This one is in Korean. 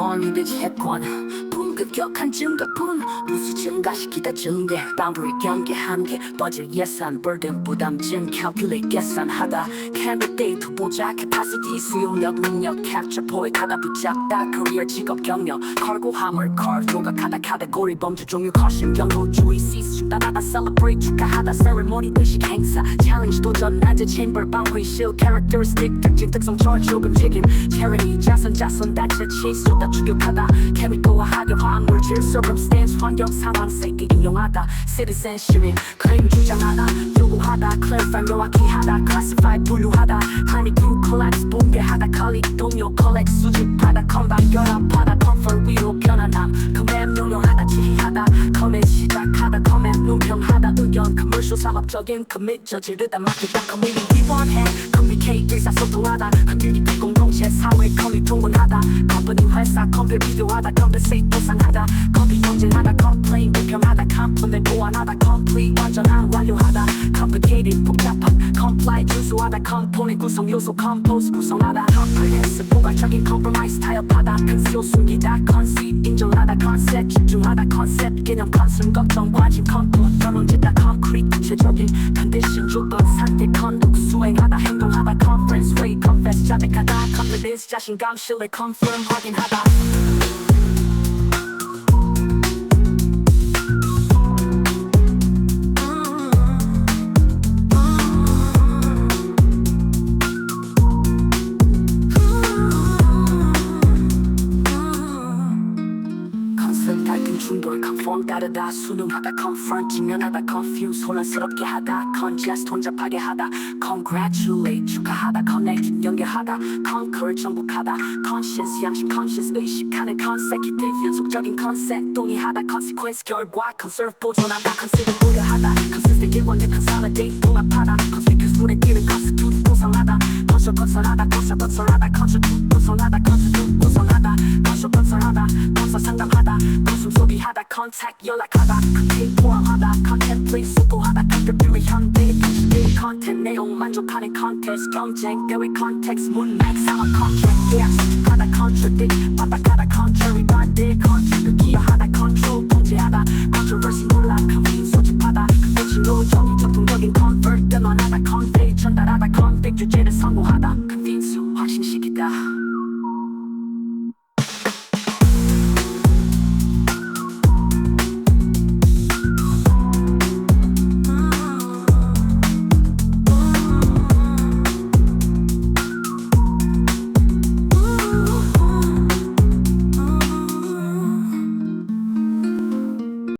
원이 대체권 분 급격한 증가분 누수 증가시키다 증대 boundary 경계 한계 버질 예산 burden 부담 증 calculate 계산하다 candidate 후보자 capacity 수용력 능력 capture 포획하다 붙잡다 career 직업 경력 걸고 화물 걸 조각하다 카테고리 범주 종류 caution 경고주의 cease 따다다 celebrate 축하하다 ceremony 의식 행사 challenge 도전 난제 chamber 방회실 characteristic 특징 특성 조금 책임 charity 자선 자선 단체 쏟아 추격하다 chemical화 하려 화물 질 circumstance 환경 상황 세계 인용하다 citizen 시민 claim 주장하다 요구하다 clarify 명확히 하다 classify 분류하다 timing through collapse 붕괴하다 colleague 동료 collect 수집하다 combine 결합하다 comfort 위로 변환함 command 명령하다 지휘하다 comment 시작하다 comment 누명하다 의견 commercial 상업적인 commit 저지르다 맡기다 community 원해 communicate 의사소통하다 community 공동체 사회 비교하다 compensate 보상하다 copy 경쟁하다 complain 불평하다 compliment 보완하다 complete 완전한 완료하다 complicated 복잡한 comply 준수하다 component 구성 요소 compose 구성하다 comprehensive 포괄적인 compromise 타협하다 conceal 숨기다 concede 인정하다 concept 집중하다 concept 개념 concern 걱정 관심 comfort 결론짓다 concrete 구체적인 condition 조건 confess 자백하다 confidence 자신감 신뢰 confirm 확인 밝은 충돌 conform 따르다 순응하다 confront 직면하다 confuse 혼란스럽게 하다 congest 혼잡하게 하다 congratulate 축하하다 connect 연결하다 conquer 정복하다 conscious 양심 conscious 의식하는 consecutive 연속적인 concept 동의하다 consequence 결과 conserve 보존한다 consider 고려하다 consistent 일원의 consolidate 통합하다 conspicuous 눈에 띄는 constitute 구성하다 control 건설하다 control 건설하다 contribute 상담하다. 가슴속이 하다. 컨택 연락하다. 그게 포함하다. 컨텐츠 소통하다. 급급유의 현대 일 컨텐츠 내용 만족하는 컨텐츠 경쟁 대회 컨텍스 문맥 상업 컨트랙 계약 하다 컨트랙 바닥하다 컨트리 반대 컨트랙 기여하다 컨트롤 통제하다. 컨트롤시 몰라. 컨민 소집하다. 그것이 노정이 전통적인 컨버트 변환하다. 컨텍 전달하다. 컨텍 주제를 선고하다.